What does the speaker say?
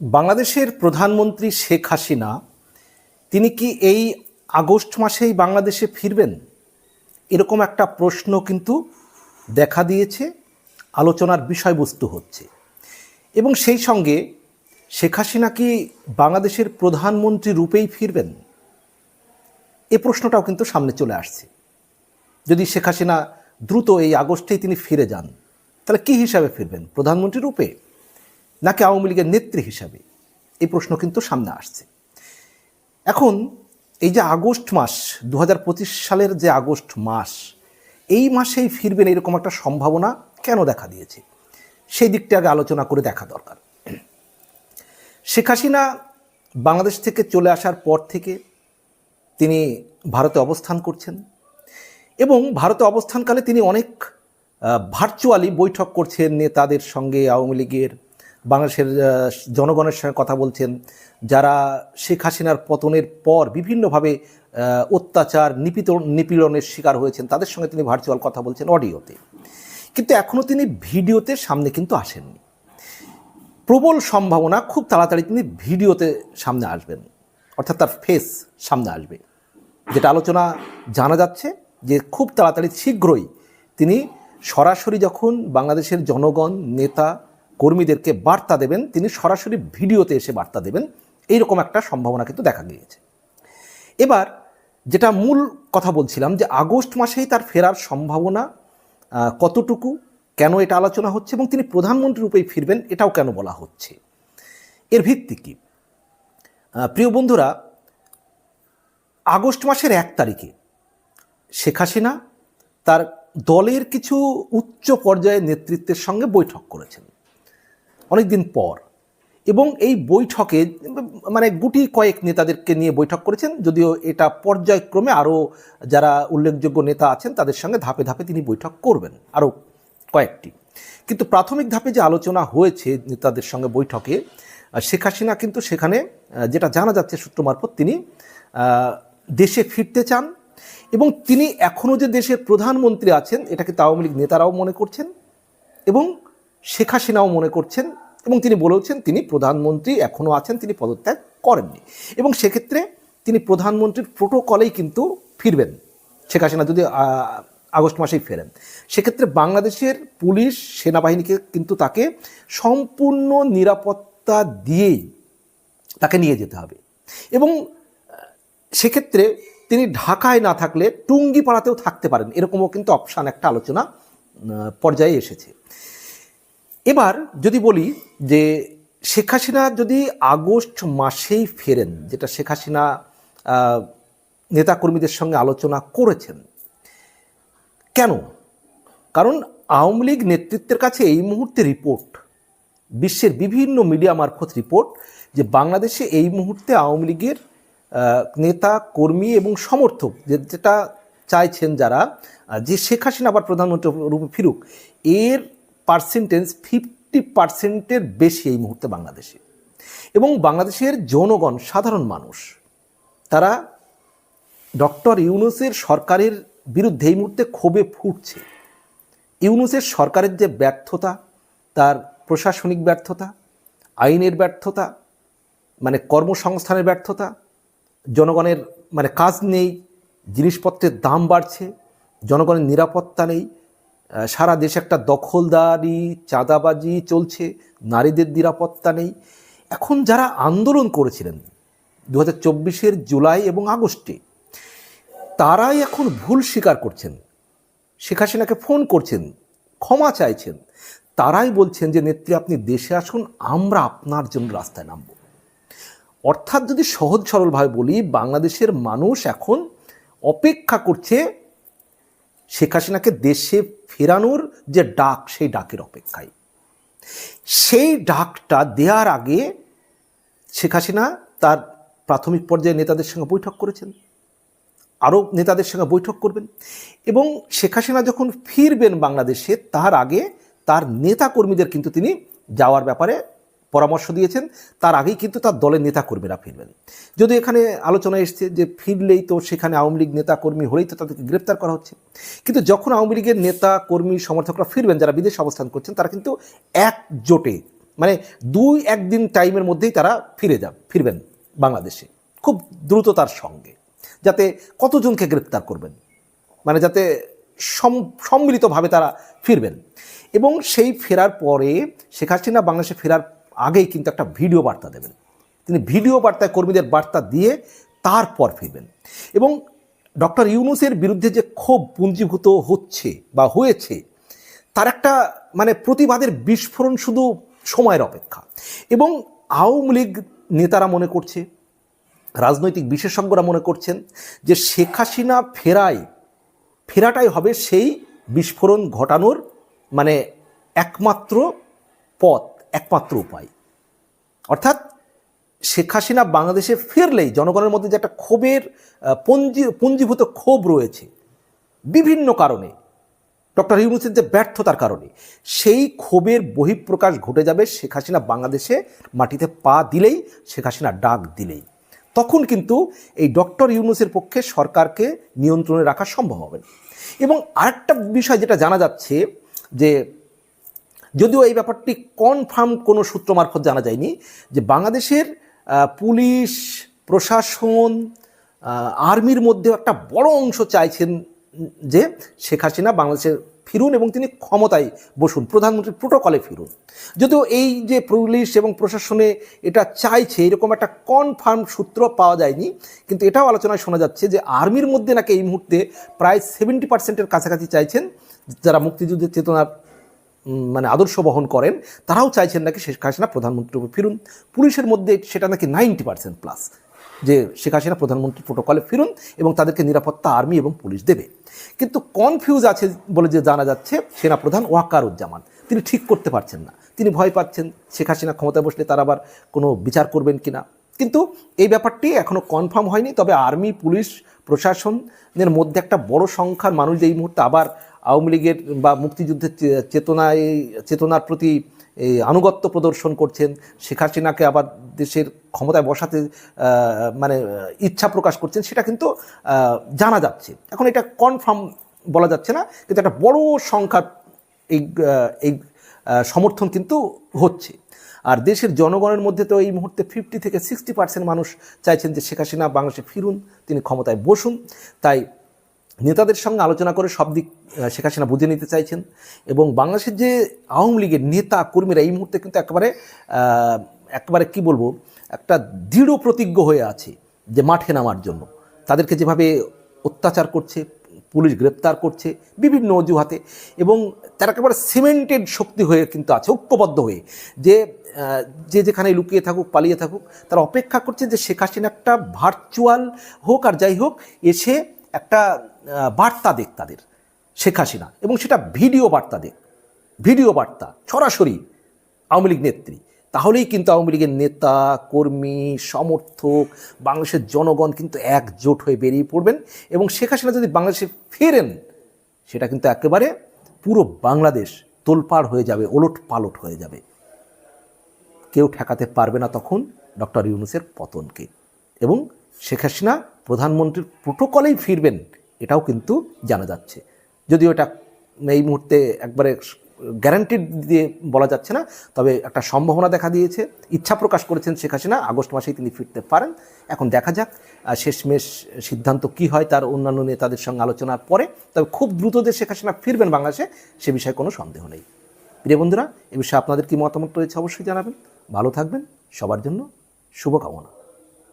বাংলাদেশের প্রধানমন্ত্রী শেখ হাসিনা, তিনি কি এই আগস্ট মাসেই বাংলাদেশে ফিরবেন? এরকম একটা প্রশ্ন কিন্তু দেখা দিয়েছে, আলোচনার বিষয়বস্তু হচ্ছে। এবং সেই সঙ্গে শেখ হাসিনা কি বাংলাদেশের প্রধানমন্ত্রী রূপেই ফিরবেন? এ প্রশ্নটাও কিন্তু সামনে চলে আসছে। যদি শেখ হাসিনা দ্রুত এই আগস্টেই তিনি ফিরে যান, তাহলে কী হিসাবে ফিরবেন? প্রধানমন্ত্রী রূপে? নাকি আওয়ামী লীগের নেত্রী হিসাবে? এই প্রশ্ন কিন্তু সামনে আসছে। এখন এই যে আগস্ট মাস দু হাজার পঁচিশ সালের যে আগস্ট মাস, এই মাসেই ফিরবেন এরকম একটা সম্ভাবনা কেন দেখা দিয়েছে? সেই দিকটা আগে আলোচনা করে দেখা দরকার। শেখ হাসিনা বাংলাদেশ থেকে চলে আসার পর থেকে তিনি ভারতে অবস্থান করছেন এবং ভারতে অবস্থানকালে তিনি অনেক ভার্চুয়ালি বৈঠক করছেন নেতাদের সঙ্গে, আওয়ামী লীগের বাংলাদেশের জনগণের সঙ্গে কথা বলছেন, যারা শেখ হাসিনার পতনের পর বিভিন্নভাবে অত্যাচার নিপিত নিপীড়নের শিকার হয়েছেন, তাদের সঙ্গে তিনি ভার্চুয়াল কথা বলছেন অডিওতে। কিন্তু এখনও তিনি ভিডিওতে সামনে কিন্তু আসেননি। প্রবল সম্ভাবনা, খুব তাড়াতাড়ি তিনি ভিডিওতে সামনে আসবেন, অর্থাৎ তার ফেস সামনে আসবে। যেটা আলোচনা জানা যাচ্ছে যে খুব তাড়াতাড়ি শীঘ্রই তিনি সরাসরি যখন বাংলাদেশের জনগণ, নেতা কর্মীদেরকে বার্তা দেবেন, তিনি সরাসরি ভিডিওতে এসে বার্তা দেবেন। এইরকম একটা সম্ভাবনা কিন্তু দেখা গিয়েছে। এবার যেটা মূল কথা বলছিলাম যে আগস্ট মাসেই তার ফেরার সম্ভাবনা কতটুকু, কেন এটা আলোচনা হচ্ছে এবং তিনি প্রধানমন্ত্রী রূপেই ফিরবেন এটাও কেন বলা হচ্ছে? এর ভিত্তি কী? প্রিয় বন্ধুরা, আগস্ট মাসের এক তারিখে শেখ হাসিনা তার দলের কিছু উচ্চ পর্যায়ের নেতৃত্বের সঙ্গে বৈঠক করেছেন। অনেকদিন পর। এবং এই বৈঠকে মানে গুটি কয়েক নেতাদেরকে নিয়ে বৈঠক করেছেন, যদিও এটা পর্যায়ক্রমে আরও যারা উল্লেখযোগ্য নেতা আছেন, তাদের সঙ্গে ধাপে ধাপে তিনি বৈঠক করবেন আরও কয়েকটি। কিন্তু প্রাথমিক ধাপে যে আলোচনা হয়েছে নেতাদের সঙ্গে বৈঠকে, শেখ হাসিনা কিন্তু সেখানে, যেটা জানা যাচ্ছে সূত্র মারফত, তিনি দেশে ফিরতে চান এবং তিনি এখনও যে দেশের প্রধানমন্ত্রী আছেন এটাকে কিন্তু আওয়ামী লীগ নেতারাও মনে করছেন? এবং শেখ হাসিনাও মনে করছেন এবং তিনি বলেছেন তিনি প্রধানমন্ত্রী এখনও আছেন, তিনি পদত্যাগ করেননি। এবং সেক্ষেত্রে তিনি প্রধানমন্ত্রীর প্রোটোকলেই কিন্তু ফিরবেন। শেখ হাসিনা যদি আগস্ট মাসেই ফেরেন। সেক্ষেত্রে বাংলাদেশের পুলিশ, সেনাবাহিনীকে কিন্তু তাকে সম্পূর্ণ নিরাপত্তা দিয়েই তাকে নিয়ে যেতে হবে। এবং সেক্ষেত্রে তিনি ঢাকায় না থাকলে টুঙ্গিপাড়াতেও থাকতে পারেন। এরকমও কিন্তু অপশান একটা আলোচনা পর্যায়ে এসেছে। এবার যদি বলি যে শেখ হাসিনা যদি আগস্ট মাসেই ফেরেন, যেটা শেখ হাসিনা নেতাকর্মীদের সঙ্গে আলোচনা করেছেন, কেন? কারণ আওয়ামী লীগ নেতৃত্বের কাছে এই মুহূর্তে রিপোর্ট, বিশ্বের বিভিন্ন মিডিয়া মারফত রিপোর্ট যে বাংলাদেশে এই মুহূর্তে আওয়ামী লীগের নেতা, কর্মী এবং সমর্থক যেটা চাইছেন যারা যে শেখ হাসিনা আবার প্রধানমন্ত্রী রূপে ফিরুক, এর পার্সেন্টেজ ফিফটি পার্সেন্টের বেশি এই মুহূর্তে বাংলাদেশে। এবং বাংলাদেশের জনগণ, সাধারণ মানুষ, তারা ডক্টর ইউনুসের সরকারের বিরুদ্ধে এই মুহূর্তে ক্ষোভে ফুটছে। ইউনুসের সরকারের যে ব্যর্থতা, তার প্রশাসনিক ব্যর্থতা, আইনের ব্যর্থতা মানে কর্মসংস্থানের ব্যর্থতা, জনগণের মানে কাজ নেই, জিনিসপত্রের দাম বাড়ছে, জনগণের নিরাপত্তা নেই সারা দেশে একটা দখলদারি, চাঁদাবাজি চলছে, নারীদের নিরাপত্তা নেই। এখন যারা আন্দোলন করেছিলেন দু হাজার জুলাই এবং আগস্টে, তারাই এখন ভুল স্বীকার করছেন। শেখ হাসিনাকে ফোন করছেন, ক্ষমা চাইছেন। তারাই বলছেন যে, নেত্রী, আপনি দেশে আসুন, আমরা আপনার জন্য রাস্তায় নামব। অর্থাৎ যদি সহজ সরলভাবে বলি, বাংলাদেশের মানুষ এখন অপেক্ষা করছে শেখ হাসিনাকে দেশে ফেরানোর যে ডাক, সেই ডাকের অপেক্ষায়। সেই ডাকটা দেওয়ার আগে শেখ হাসিনা তার প্রাথমিক পর্যায়ে নেতাদের সঙ্গে বৈঠক করেছেন। আরও নেতাদের সঙ্গে বৈঠক করবেন এবং শেখ হাসিনা যখন ফিরবেন বাংলাদেশে, তার আগে তার নেতা কর্মীদের কিন্তু তিনি যাওয়ার ব্যাপারে পরামর্শ দিয়েছেন, তার আগেই কিন্তু তার দলের নেতা কর্মীরা ফিরবেন। যদি এখানে আলোচনা এসছে যে ফিরলেই তো সেখানে আওয়ামী লীগ নেতা কর্মী হলেই তো তাদেরকে গ্রেপ্তার করা হচ্ছে। কিন্তু যখন আওয়ামী লীগের নেতা কর্মী সমর্থকরা ফিরবেন, যারা বিদেশে অবস্থান করছেন, তারা কিন্তু একজোটে মানে দুই একদিন টাইমের মধ্যেই তারা ফিরে যান, ফিরবেন বাংলাদেশে, খুব দ্রুততার সঙ্গে। যাতে কতজনকে গ্রেপ্তার করবেন মানে যাতে সম- সম্মিলিতভাবে তারা ফিরবেন। এবং সেই ফেরার পরে শেখ হাসিনা বাংলাদেশে ফেরার আগেই কিন্তু একটা ভিডিও বার্তা দেবেন। তিনি ভিডিও বার্তায় কর্মীদের বার্তা দিয়ে তারপর ফিরবেন। এবং ডক্টর ইউনুসের বিরুদ্ধে যে ক্ষোভ পুঞ্জীভূত হচ্ছে বা হয়েছে, তার একটা মানে প্রতিবাদের বিস্ফোরণ শুধু সময়ের অপেক্ষা। এবং আওয়ামী লীগ নেতারা মনে করছে, রাজনৈতিক বিশেষজ্ঞরা মনে করছেন যে শেখ হাসিনা ফেরায়, ফেরাটাই হবে সেই বিস্ফোরণ ঘটানোর মানে একমাত্র পথ। একমাত্র উপায়। অর্থাৎ শেখ হাসিনা বাংলাদেশে ফিরলেই জনগণের মধ্যে যে একটা ক্ষোভের পঞ্জি, পুঞ্জীভূত ক্ষোভ রয়েছে, বিভিন্ন কারণে, ডক্টর ইউনুসের যে ব্যর্থতার কারণে, সেই ক্ষোভের বহিঃপ্রকাশ ঘটে যাবে শেখ হাসিনা বাংলাদেশে মাটিতে পা দিলেই, শেখ হাসিনা ডাক দিলেই। তখন কিন্তু এই ডক্টর ইউনুসের পক্ষে সরকারকে নিয়ন্ত্রণে রাখা সম্ভব হবে এবং আরেকটা বিষয় যেটা জানা যাচ্ছে যে যদিও এই ব্যাপারটি কনফার্ম কোনো সূত্র মারফত জানা যায়নি যে বাংলাদেশের পুলিশ, প্রশাসন আর্মির মধ্যে একটা বড় অংশ চাইছেন যে শেখ হাসিনা বাংলাদেশের ফিরুন এবং তিনি ক্ষমতায় বসুন, প্রধানমন্ত্রীর প্রোটোকলে ফিরুন। যদিও এই যে পুলিশ এবং প্রশাসনে এটা চাইছে, এরকম একটা কনফার্ম সূত্র পাওয়া যায়নি, কিন্তু এটাও আলোচনায় শোনা যাচ্ছে যে আর্মির মধ্যে নাকি এই মুহূর্তে প্রায় সেভেন্টি পার্সেন্টের কাছাকাছি চাইছেন, যারা মুক্তিযুদ্ধের চেতনার মানে আদর্শ বহন করেন, তারাও চাইছেন নাকি শেখ হাসিনা প্রধানমন্ত্রী রূপে ফিরুন। পুলিশের মধ্যে সেটা নাকি নাইনটি পার্সেন্ট প্লাস যে শেখ হাসিনা প্রধানমন্ত্রী প্রোটোকলে ফিরুন এবং তাদেরকে নিরাপত্তা আর্মি এবং পুলিশ দেবে। কিন্তু কনফিউজ আছে বলে যে জানা যাচ্ছে, সেনাপ্রধান ওয়াকারুজ্জামান, তিনি ঠিক করতে পারছেন না। তিনি ভয় পাচ্ছেন শেখ হাসিনা ক্ষমতায় বসলে তারা আবার কোনো বিচার করবেন কিনা। কিন্তু এই ব্যাপারটি এখনও কনফার্ম হয়নি, তবে আর্মি পুলিশ, প্রশাসনের মধ্যে একটা বড় সংখ্যার মানুষ এই মুহূর্তে আবার আওয়ামী লীগের বা মুক্তিযুদ্ধের চেতনায়, চেতনার প্রতি আনুগত্য প্রদর্শন করছেন, শেখ হাসিনাকে আবার দেশের ক্ষমতায় বসাতে মানে ইচ্ছা প্রকাশ করছেন, সেটা কিন্তু জানা যাচ্ছে। এখন এটা কনফার্ম বলা যাচ্ছে না, কিন্তু একটা বড় সংখ্যার এই এই সমর্থন কিন্তু হচ্ছে। আর দেশের জনগণের মধ্যে তো এই মুহূর্তে ফিফটি থেকে সিক্সটি পার্সেন্ট মানুষ চাইছেন যে শেখ হাসিনা বাংলাদেশে ফিরুন, তিনি ক্ষমতায় বসুন। তাই নেতাদের সঙ্গে আলোচনা করে সব দিক শেখ হাসিনা বুঝে নিতে চাইছেন এবং বাংলাদেশের যে আওয়ামী লীগের নেতা কর্মীরা এই মুহূর্তে কিন্তু একেবারে একেবারে কি বলব, একটা দৃঢ় প্রতিজ্ঞ হয়ে আছে যে মাঠে নামার জন্য। তাদেরকে যেভাবে অত্যাচার করছে, পুলিশ গ্রেপ্তার করছে, বিভিন্ন অজুহাতে এবং তারা একেবারে সিমেন্টেড শক্তি হয়ে কিন্তু আছে, ঐক্যবদ্ধ হয়ে যে যে যেখানে লুকিয়ে থাকুক, পালিয়ে থাকুক, তারা অপেক্ষা করছে যে শেখ হাসিনা একটা ভার্চুয়াল হোক আর যাই হোক, এসে একটা বার্তা দেখ তাদের, শেখ হাসিনা। এবং সেটা ভিডিও বার্তা দেখ ভিডিও বার্তা, সরাসরি আওয়ামী লীগ নেত্রী। তাহলেই কিন্তু আওয়ামী লীগের নেতা, কর্মী, সমর্থক, বাংলাদেশের জনগণ কিন্তু একজোট হয়ে বেরিয়ে পড়বেন। এবং শেখ হাসিনা যদি বাংলাদেশে ফেরেন, সেটা কিন্তু একেবারে পুরো বাংলাদেশ তোলপাড় হয়ে যাবে ওলট পালট হয়ে যাবে। কেউ ঠেকাতে পারবে না তখন ডক্টর ইউনুসের পতনকে। এবং শেখ হাসিনা প্রধানমন্ত্রীর প্রোটোকলেই ফিরবেন এটাও কিন্তু জানা যাচ্ছে। যদিও এটা এই মুহূর্তে একবারে গ্যারান্টিড দিয়ে বলা যাচ্ছে না, তবে একটা সম্ভাবনা দেখা দিয়েছে। ইচ্ছা প্রকাশ করেছেন শেখ হাসিনা, আগস্ট মাসেই তিনি ফিরতে পারেন। এখন দেখা যাক শেষমেশ সিদ্ধান্ত কি হয় তার অন্যান্য নেতাদের সঙ্গে আলোচনার পরে। তবে খুব দ্রুত যে শেখ হাসিনা ফিরবেন বাংলাদেশে, সে বিষয়ে কোনো সন্দেহ নেই। প্রিয় বন্ধুরা, এ বিষয়ে আপনাদের কি মতামত রয়েছে অবশ্যই জানাবেন। ভালো থাকবেন, সবার জন্য শুভকামনা।